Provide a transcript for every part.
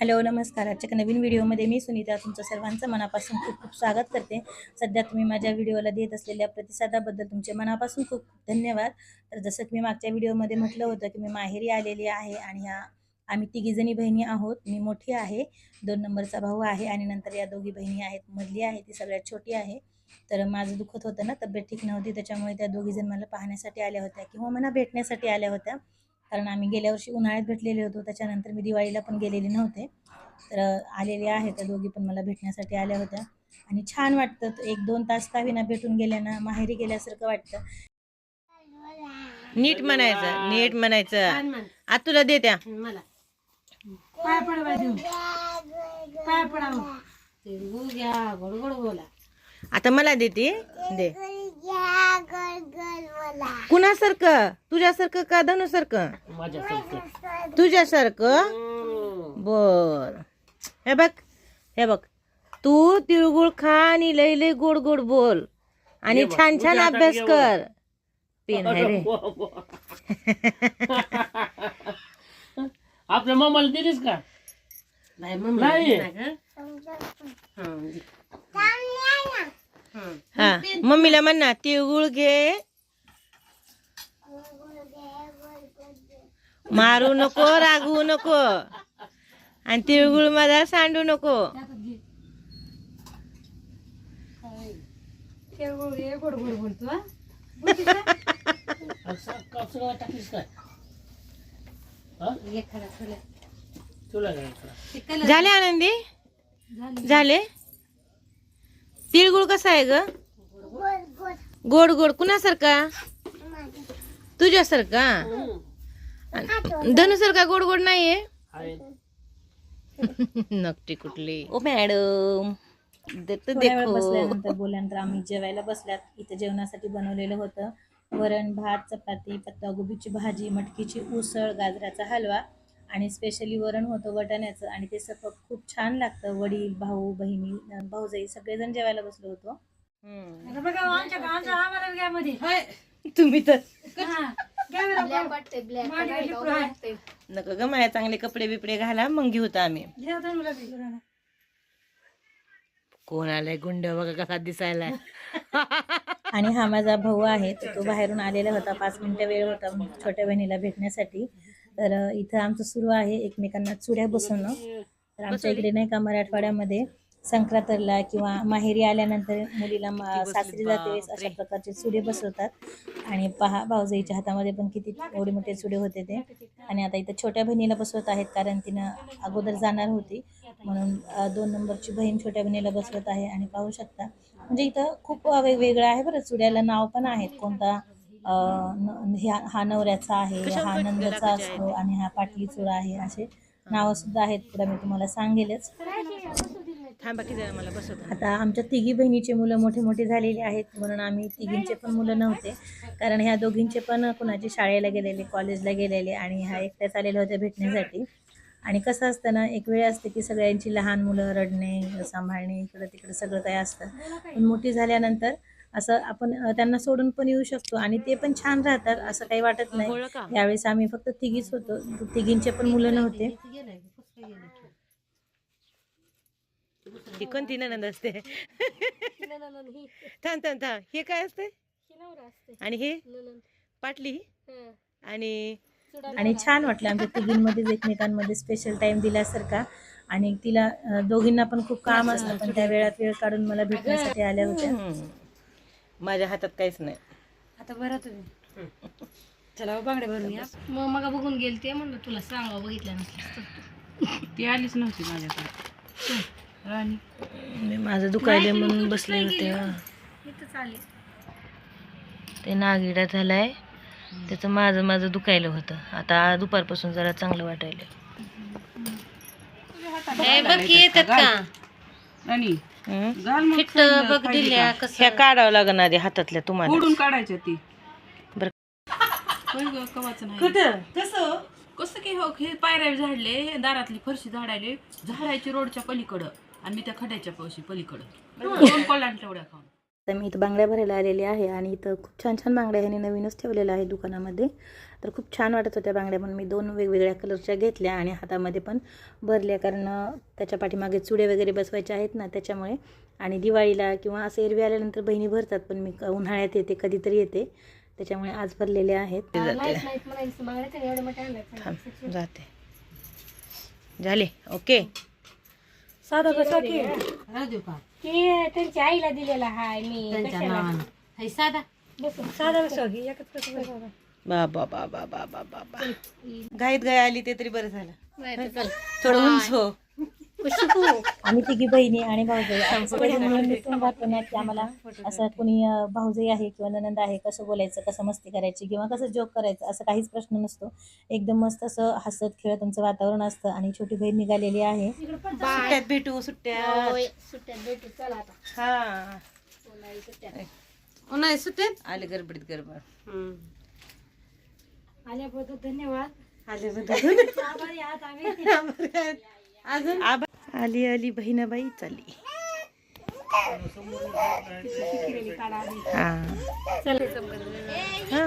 Hello नमस्कार. आजच्या नवीन व्हिडिओमध्ये मी सुनीता तुमचं सर्वांचं मनापासून खूप खूप स्वागत करते. सध्या तुम्ही माझ्या व्हिडिओला देत असलेल्या प्रतिसादाबद्दल तुमचे मनापासून खूप खूप धन्यवाद. तर जसं की मी मागच्या व्हिडिओमध्ये म्हटलं होतं की मी माहेरी आलेली आहे आणि ह्या आम्ही तिघीजणी बहिणी आहोत. मी मोठी आहे दोन नंबरचा भाऊ आहे आणि नंतर या दोघी बहिणी आहेत. मधली आहे ती सगळ्यात छोटी आहे. तर माझं दुखत होतं ना तब्येत ठीक नव्हती. त्याच्यामुळे त्या दोघीजण मला पाहण्यासाठी आल्या होत्या किंवा मला भेटण्यासाठी आल्या होत्या. कारण आम्ही गेल्या वर्षी उन्हाळ्यात भेटलेले होतो. त्याच्यानंतर मी दिवाळीला पण गेलेली नव्हते. तर आलेले आहे त्या दोघी पण मला भेटण्यासाठी आल्या होत्या. आणि छान वाटतं. तो एक दोन तास का विना भेटून गेल्यानं माहेरी गेल्यासारखं वाटतं. नीट म्हणायचं नीट म्हणायचं. आता तुला दे त्या. मला. पाय पडवा देऊ पाय पडावं. ते घ्या गोड गोड बोला. आता मला देते दे. कुणासारखं? तुझ्यासारखं का धनुसारखं? तुझ्यासारखं? बर. हे बघ हे बघ तू तिळगुळ खा आणि लय लय गोड गोड बोल आणि छान छान अभ्यास कर पेन आहे रे आपल्या मामाला दिलीस का बाय मम्मी नाही. ना गं? हं, दे. हं. हा मम्मीला म्हण ना तिळगुळ घे मारू नको रागवू नको आणि तिळगुळ मला सांडू नको. हं? हा? झाले आनंदी? झाली. झाले? तिळगुळ कसा आहे ग? गोड गोड कुणासारखा? तुझ्यासारखा? धनुसारखा गोड गोड नाहीये? आहे. नक्की कुठली? ओ मॅडम. देतो थोड्या वेळ देखो. बसल्यानंतर बोलल्यानंतर आम्ही जेवायला बसल्यात. इथं जेवणासाठी बनवलेलं होतं. वरण भात चपाती पत्तागोबीची भाजी मटकीची उसळ गाजराचा हलवा आणि स्पेशली वरण होतं वटाण्याचं. आणि ते सगळं खूप छान लागतं. वडील भाऊ बहिणी अं, भाऊजाई सगळेजण जेवायला बसलो होतो. हम्म. आता बघा आमच्या आमच्या आम्हाला घ्या मध्ये. तुम्ही तर हा. आहे. नको ग माझ्या चांगले कपडे बिपडे घाला मग घेऊ तर आम्ही. घ्या बी. कोण आलाय गुंड बघा कसा दिसायला. आणि हा माझा भाऊ आहे तर तो बाहेरून आलेला होता पाच मिनिटं वेळ होता छोट्या बहिणीला भेटण्यासाठी. तर अ, इथं आमचं सुरू आहे एकमेकांना चुड्या बसवणं. तर आमच्या इकडे नाही का मराठवाड्यामध्ये संक्रांतीला किंवा माहेरी आल्यानंतर मुलीला मा- सासरी जाते वेळेस अशा प्रकारचे चुडे बसवतात. आणि पहा भाऊजाईच्या हातामध्ये पण किती एवढे मोठे चुडे होते ते. आणि आता इथं छोट्या बहिणीला बसवत आहेत कारण तिनं अगोदर जाणार होती. म्हणून दोन नंबरची बहीण छोट्या बहिणीला बसवत आहे. आणि पाहू शकता म्हणजे इथं खूप वेगवेगळं आहे बरं. चुड्याला नाव पण आहेत. कोणता ह्या- हा नवऱ्याचा आहे हा नंदचा असतो आणि हा पाटली चुडा आहे असे नावं सुद्धा आहेत. पुढे मी तुम्हाला सांगेलच. थांबा की जरा मला बसवता आता आमच्या तिघी बहिणीचे मुलं मोठे मोठे झालेले आहेत म्हणून आम्ही तिघींचे पण मुलं नव्हते. कारण ह्या दोघींचे पण कुणाचे शाळेला गेलेले कॉलेजला गेलेले आणि ह्या एकट्याच आलेल्या होत्या भेटण्यासाठी. आणि कसं असतं ना एक वेळ असते की सगळ्यांची लहान मुलं रडणे सांभाळणे इकडं तिकडं सगळं काही असतं. पण मोठी झाल्यानंतर असं आपण त्यांना सोडून पण येऊ शकतो आणि ते पण छान राहतात असं काही वाटत नाही. यावेळेस आम्ही फक्त तिघीच होतो. तिघींचे पण मुलं नव्हते. ही कोणती ननंद असते थांब थांब थांब. हे काय असते? आणि हे? पाटली? आणि आणि छान वाटलं आमच्या तिघींमध्येच एकमेकांमध्ये स्पेशल टाइम दिल्यासारखा. आणि तिला दोघींना पण खूप काम असतं पण त्या वेळात वेळ काढून मला भेटण्यासाठी आल्या होत्या. माझ्या हातात काहीच नाही. आता बरं तुम्ही. चला बांगड्या भरून या. मग मग बघून गेल ते म्हणलं तुला सांगा बघितलं नसलं ती आलीच नव्हती माझ्याकडे. राणी. मी माझं दुखायले म्हणून बसले होते. हा. इथंच आले ते नागिडा झालाय. त्याचं माझं माझं दुखायलं होतं. आता दुपारपासून जरा चांगलं वाटायलं बघ की येतात का? राणी हम्म? घाल मग फिट बघ दिल्या कसं? ह्या काढावं लागणार आधी हातातल्या तुम्हाला फोडून काढायच्या ती. बरं. होय ग कवाच नाही. कुठं कसं? कसं की हो हे पायऱ्या झाडले दारातली फरशी झाडायले झाडायची रोडच्या पलीकडं. आणि मी त्या खड्याच्या पशी पलीकडं. दोन कोल्हान तेवढ्या खाऊन. तर मी इथं बांगड्या भरायला आलेले आहे आणि इथं खूप छान छान बांगड्या ह्याने नवीनच ठेवलेल्या आहे दुकानामध्ये. तर खूप छान वाटत होत्या बांगड्या म्हणून. मी दोन वेगवेगळ्या कलरच्या घेतल्या आणि हातामध्ये पण भरल्या कारण त्याच्या पाठीमागे चुडे वगैरे बसवायचे आहेत ना त्याच्यामुळे. आणि दिवाळीला किंवा असं एरवी आल्यानंतर बहिणी भरतात पण मी उन्हाळ्यात येते कधीतरी येते. त्याच्यामुळे आज भरलेले आहेत. जाते. झाले. ओके. साधा कसं की? ते त्यांच्या आईला दिलेला हाय मी. कशाला? साधा. बस साधा कसं की एकच कसं बसावं. बाबा बाबा बाबा बाबा घाईत गाय आली ते तरी बरं झालं. थोडं उंच हो. आम्ही तिघी बहिणी आणि भाऊजाई. सगळे मिळून मिसळून राहतो ना की आम्हाला असं कोणी भाऊजाई आहे किंवा ननंद आहे कसं बोलायचं कसं मस्ती करायची किंवा कसं जोक करायचं असं काहीच प्रश्न नसतो. एकदम मस्त असं हसत खेळत आमचं वातावरण असतं आणि छोटी बहीण निघालेली आहे. सुट्ट्यात भेटू सुट्ट्यात. सुट्ट्यात भेटू. चला आता. हा. उन्हाळी सुट्ट्यात. आले गडबडीत गडबड. आल्याबद्दल धन्यवाद. आले आभारी आहात आम्ही. अजून? आली आली बहिणाबाई चालली. हा. हा.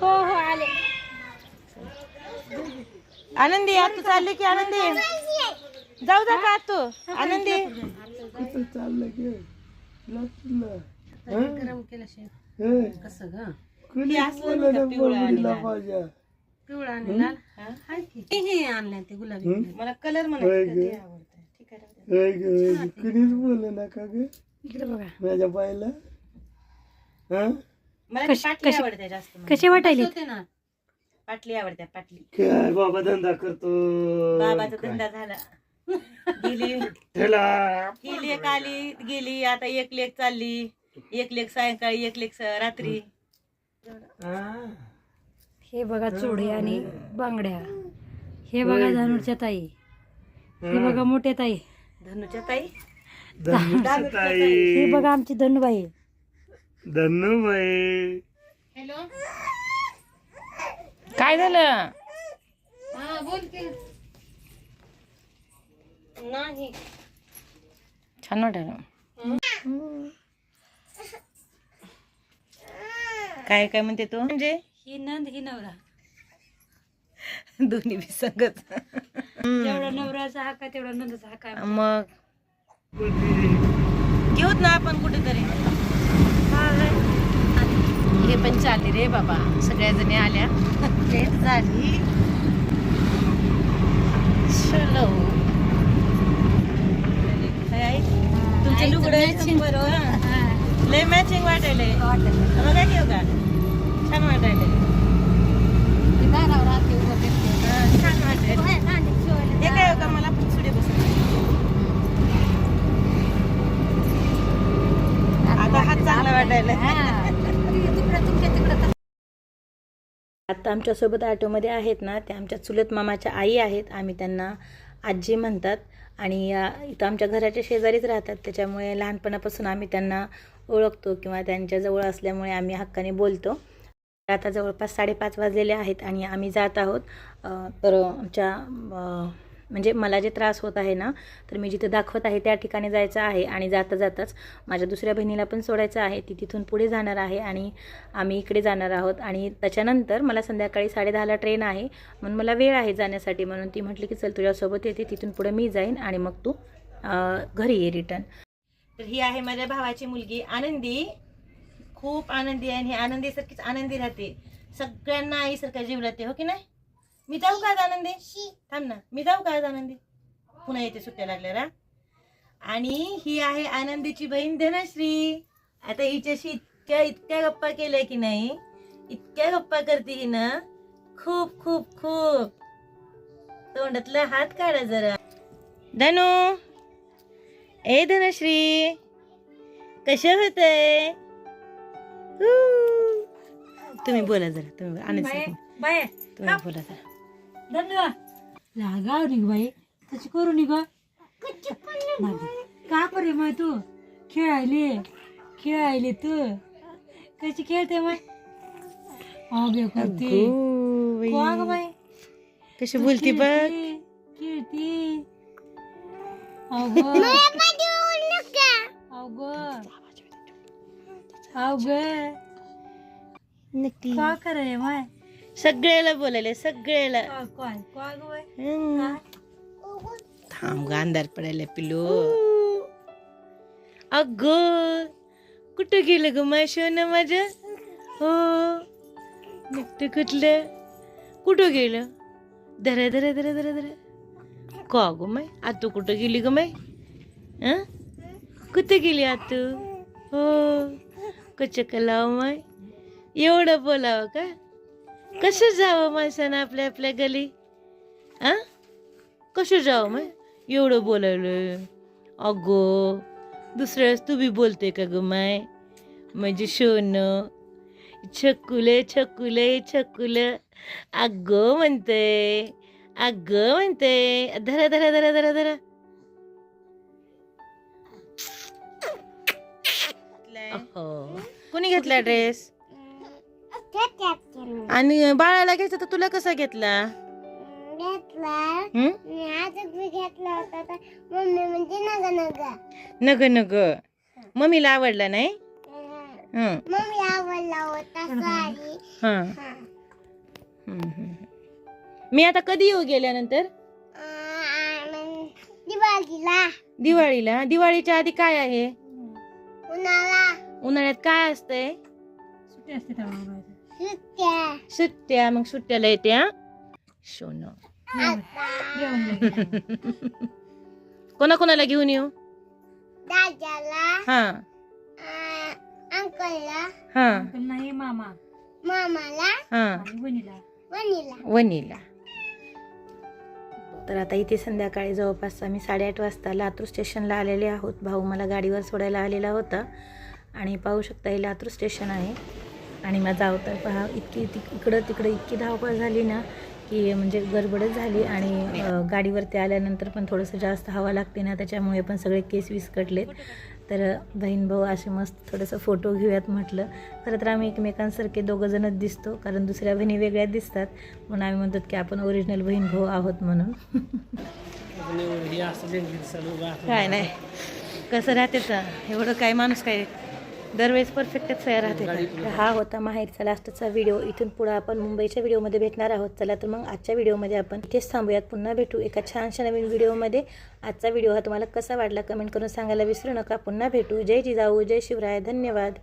हो हो आले. आनंदी आता चालले की आनंदी? जाऊ जा का तू आनंदी. हे असलं नाही का पिवळं आणि लाल? मला कलर म्हणायचं ते आवडतं. ठीक आहे, राहू दे. कुणीच बोललं ना का ग. इकडे बघा. माझ्या बायला हा? मला ती पाटली आवडते जास्त मला. कसे वाटायले? पाटली आवडते पाटली. काय बाबा धंदा करतो. बाबाचा धंदा झाला. गेली. त्याला ही लेक आली गेली आता एक लेक चालली. एक लेक सायंकाळी एक लेक स- रात्री. हा. हे बघा चोडे आणि बांगड्या. हे बघा धानूरच्या ताई. हे. बघा मोठ्या ताई. धनुच्या ताई? हे बघा आमची धनुबाई. धनुबाई. काय झालं? नाही. छान वाटलं काय काय म्हणते तू? म्हणजे? ही नंद ही नवरा. दोन्ही बी संगत. जेवढा नवऱ्याचा हक्क आहे तेवढा नंदाचा हक्क आहे मग? घेऊत ना आपण कुठेतरी. हे पण चालले रे बाबा. सगळ्या जणी आल्या. लेट झाली. चलो? तुमचं लुगडं बरोबर लय मॅचिंग वाटायले बघा घेऊ का छान वाटायले हा, छान वाटायले हे काय हो का मला पण सुडे बसत आता हात चांगला वाटायला आता आमच्यासोबत ऑटोमध्ये आहेत ना त्या आमच्या चुलत मामाच्या आई आहेत आम्ही त्यांना आजी म्हणतात. आणि इथं आमच्या घराच्या शेजारीच राहतात त्याच्यामुळे लहानपणापासून आम्ही त्यांना ओळखतो किंवा त्यांच्याजवळ असल्यामुळे आम्ही हक्काने बोलतो. आता जवळपास साडेपाच वाजलेले आहेत आणि आम्ही जात आहोत. तर आमच्या म्हणजे मला जे त्रास होत आहे ना तर मी जिथे दाखवत आहे त्या ठिकाणी जायचं आहे आणि जाता जाताच माझ्या दुसऱ्या बहिणीला पण सोडायचं आहे. ती तिथून पुढे जाणार आहे आणि आम्ही इकडे जाणार आहोत. आणि त्याच्यानंतर मला संध्याकाळी साडेदहाला ट्रेन आहे म्हणून मला वेळ आहे जाण्यासाठी. म्हणून ती म्हटली की चल तुझ्यासोबत येते तिथून पुढे मी जाईन आणि मग तू घरी ये रिटर्न तर ही आहे माझ्या भावाची मुलगी आनंदी. खूप आनंदी आहे आणि ही आनंदीसारखीच आनंदी राहते. सगळ्यांना आईसारखा जीव राहते हो की नाही? मी जाऊ का आनंदी? थांब ना. मी जाऊ का आज आनंदी? पुन्हा येते सुट्ट्या लागल्या आणि ही आहे आनंदीची बहीण धनश्री. आता हिच्याशी इतक्या इतक्या गप्पा केल्या की नाही इतक्या गप्पा करते ही ना खूप खूप खूप. तोंडातला हात काढा जरा. धनु. ए धनश्री. कसं होतंय? तुम्ही बोला जरा. तुम्ही. आनंद तुम्ही बोला जरा. धन्यवाद। लागाव निघ बाई तशी करू निघ का करे मग तू? खेळायले खेळायले तू? कशी खेळते मग अगे करते हो, बाई. कशी बोलती बघ। खेळती अगं। अगं। अव ग नक्की का करे माय सगळ्याला बोलायला सगळ्याला. हम्म. थांब ग अंधार पडायला पिलो अग कुठं गेलं ग माय ना माझ्या? हो. निघते कुठलं? कुठं गेलं? धरा धरा धरा धरा धरा. का ग माय? आतू कुठं गेली ग माय? हं? कुठं गेली आतू? हो. कच लाव माय? एवढं बोलावं का? कसं जावं माणसानं आपल्या आपल्या गली? आ? कसं जावं मग? एवढं बोलावलं. अगो दुसऱ्या वेळेस तू बी बोलते का ग माय? म्हणजे शोन. छकुले छकुले छकुल. अगो म्हणते अगं म्हणते. धरा धरा धरा धरा धरा. अहो. कोणी घेतला ड्रेस? आणि बाळाला घ्यायचा तर तुला कसा घेतला? हं? नग नग. मम्मीला आवडला नाही? हं. हं. हं, हं. मी आता कधी येऊ गेल्यानंतर? दिवाळीला. दिवाळीच्या आधी काय आहे? उन्हाळ्यात काय असतंय? सुट्टी असते तेव्हा. सुट्ट्या. मग सुट्ट्याला येते हा? सोन. कोणा कोणाला घेऊन येऊ? हा. हा. नाही मामा. हा. आणि बहिणीला वनीला तर आता इथे संध्याकाळी जवळपास आम्ही साडेआठ वाजता लातूर स्टेशनला आलेले आहोत. भाऊ मला गाडीवर सोडायला आलेला होता. आणि पाहू शकता हे लातूर स्टेशन आहे. आणि माझा अवतार पहा इतकी तिक इकडं तिकडं इतकी धावपळ झाली ना की म्हणजे गडबडच झाली आणि गाडीवरती आल्यानंतर पण थोडंसं जास्त हवा लागते ना त्याच्यामुळे पण सगळे केस विस्कटलेत. तर बहीण भाऊ असे मस्त थोडंसं फोटो घेऊयात म्हटलं. खरं तर आम्ही एकमेकांसारखे दोघंजणच दिसतो कारण दुसऱ्या बहिणी वेगळ्या दिसतात. म्हणून आम्ही म्हणतो की आपण ओरिजिनल बहीण भाऊ आहोत म्हणून. काय नाही. कसं राहते तर? एवढं काय माणूस काय दरवेळेस परफेक्टच तयार राहते हा होता माहेरचा लास्टचा व्हिडिओ इथून पुढे आपण मुंबईच्या व्हिडिओमध्ये भेटणार आहोत. चला तर मग आजच्या व्हिडिओमध्ये आपण इथेच थांबूयात. पुन्हा भेटू एका छानशा नवीन व्हिडिओमध्ये आजचा व्हिडिओ हा तुम्हाला कसा वाटला कमेंट करून सांगायला विसरू नका. पुन्हा भेटू. जय जिजाऊ जय शिवराय. धन्यवाद.